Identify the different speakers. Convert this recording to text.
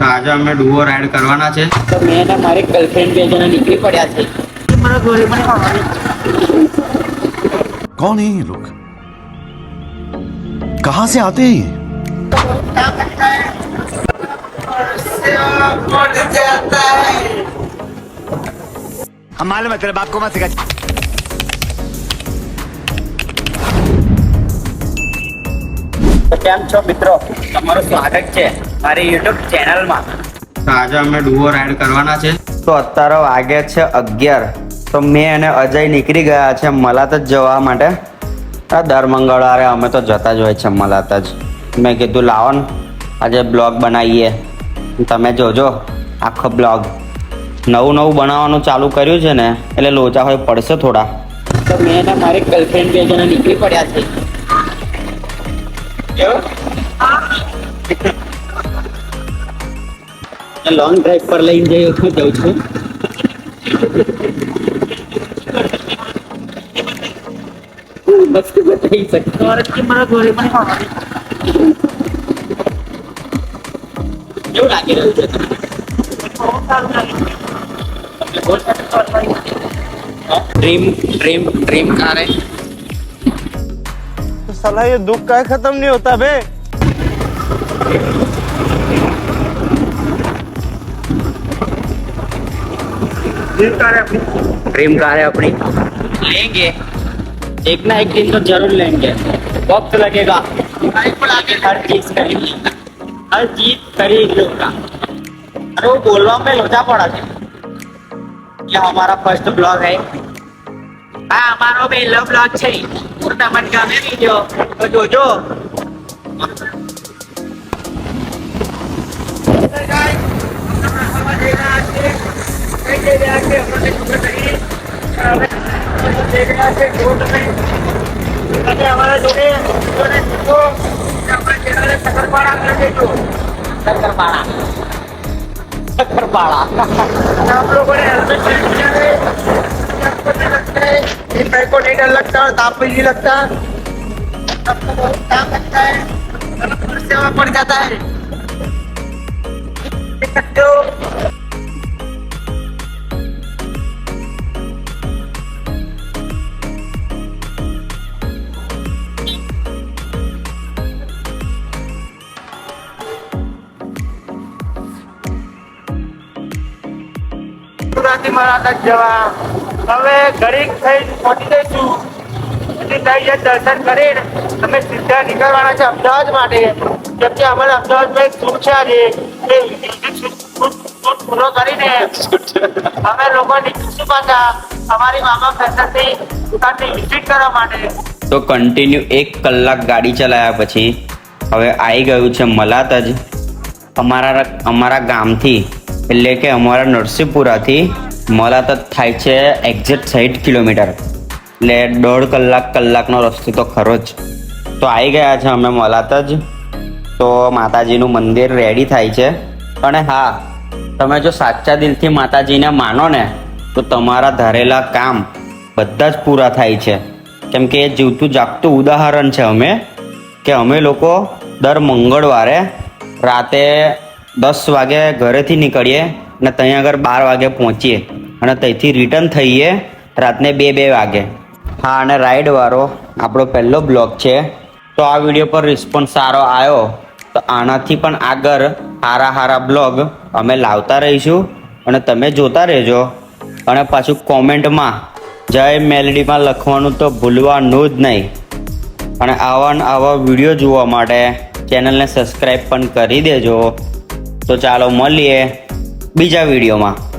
Speaker 1: તો આજે અમે ડુઓ રાઈડ કરવાના છે
Speaker 2: તો મેં ને મારી ગર્લફ્રેન્ડ બે જણા નીકળી પડ્યા છે મારા ઘરે મને ખાવાની
Speaker 3: कौन है ये लोग कहां से आते हैं ये?
Speaker 4: हम मालूम है तेरे बाप को मत सिखा
Speaker 2: તો કેમ છો મિત્રો તમારું સ્વાગત છે મારી યુટ્યુબ ચેનલમાં.
Speaker 1: તો આજે અમે ડુઓ રાઈડ કરવાના છે.
Speaker 5: તો અત્યારે વાગે છે અગિયાર. તો મેં અને અજય નીકળી ગયા છે મલાત જ જવા માટે. આ દર મંગળવારે અમે તો જતા જ હોય છે મલાત જ. મેં કીધું લાવો ને આજે બ્લોગ બનાવીએ. તમે જોજો આખો બ્લોગ. નવું નવું બનાવવાનું ચાલુ કર્યું છે ને એટલે લોચા હોય પડશે થોડા.
Speaker 2: તો મેં અને મારી ગર્લફ્રેન્ડ બે જણા નીકળી પડ્યા છે. લોંગ ડ્રાઈવ પર લઈને જઈ હું જઉં છું વસ્તુ બતાવી શકતો મારા ઘરે મને ખાવાની કેવું લાગી રહ્યું છે તમને? ડ્રીમ ડ્રીમ ડ્રીમ કાર है
Speaker 6: साला ये दुख का खत्म नहीं होता बे
Speaker 2: ड्रीम कार है अपनी लेंगे एक ना एक दिन तो जरूर लेंगे वक्त लगेगा हर चीज खरीद हर चीज खरीद लूंगा अरे वो बोलवा में लोचा पड़ा था ये हमारा फर्स्ट ब्लॉग है હા અમારો પહેલો બ્લોગ છે હું તમને ગમે વિડીયો તો જોજો શક્કરપાડા શક્કરપાડા
Speaker 6: आप लोगों ने हेलमेट नहीं किया है आपको नहीं लगता है इन भाई को नहीं डर लगता और दाप भी नहीं लगता आपको बहुत काम लगता है और सेवा पड़ जाता है देख सकते हो ગુજરાતી મહારાજ જવા. હવે ઘડીક થઈ પહોંચી જઈશું. પછી થઈ જાય દર્શન કરીને અમે સીધા નીકળવાના છે અમદાવાદ માટે. કેમ કે અમારે અમદાવાદમાં એક શૂટ છે આજે. એ પૂરો કરીને અમે લોકો નીકળીશું પાછા. અમારી મામા ફેશનની દુકાનની વિઝિટ કરવા માટે.
Speaker 5: તો કન્ટિન્યુ એક કલાક ગાડી ચલાવ્યા પછી હવે આવી ગયું છે મલાત જ. અમારા અમારા ગામથી એટલે કે અમારા નરસિંહપુરાથી મલાત જ થાય છે એક્ઝેક્ટ સાઠ કિલોમીટર. એટલે દોઢ કલાક કલાકનો રસ્તો તો ખરો જ. તો આવી ગયા છે અમે મલાત જ. તો માતાજીનું મંદિર રેડી થાય છે. અને હા, તમે જો સાચા દિલથી માતાજીને માનો ને, તો તમારા ધારેલા કામ બધા જ પૂરા થાય છે. કેમ કે એ જીવતું જાગતું ઉદાહરણ છે અમે, કે અમે લોકો દર મંગળવારે રાતે દસ વાગે ઘરેથી નીકળીએ અને ત્યાં આગળ બાર વાગે પહોંચીએ. અને ત્યાંથી રિટર્ન થઈએ રાતને બે બે વાગે. હા, અને રાઈડવાળો આપણો પહેલો બ્લોગ છે. તો આ વીડિયો પર રિસ્પોન્સ સારો આવ્યો તો આનાથી પણ આગળ હારા હારા બ્લોગ અમે લાવતા રહીશું અને તમે જોતા રહેજો. અને પાછું કોમેન્ટમાં, જય મેલડીમાં લખવાનું તો ભૂલવાનું જ નહીં. અને આવા આવા વીડિયો જોવા માટે ચેનલને સબસ્ક્રાઈબ પણ કરી દેજો. તો ચાલો મળીએ બીજા વિડીયોમાં.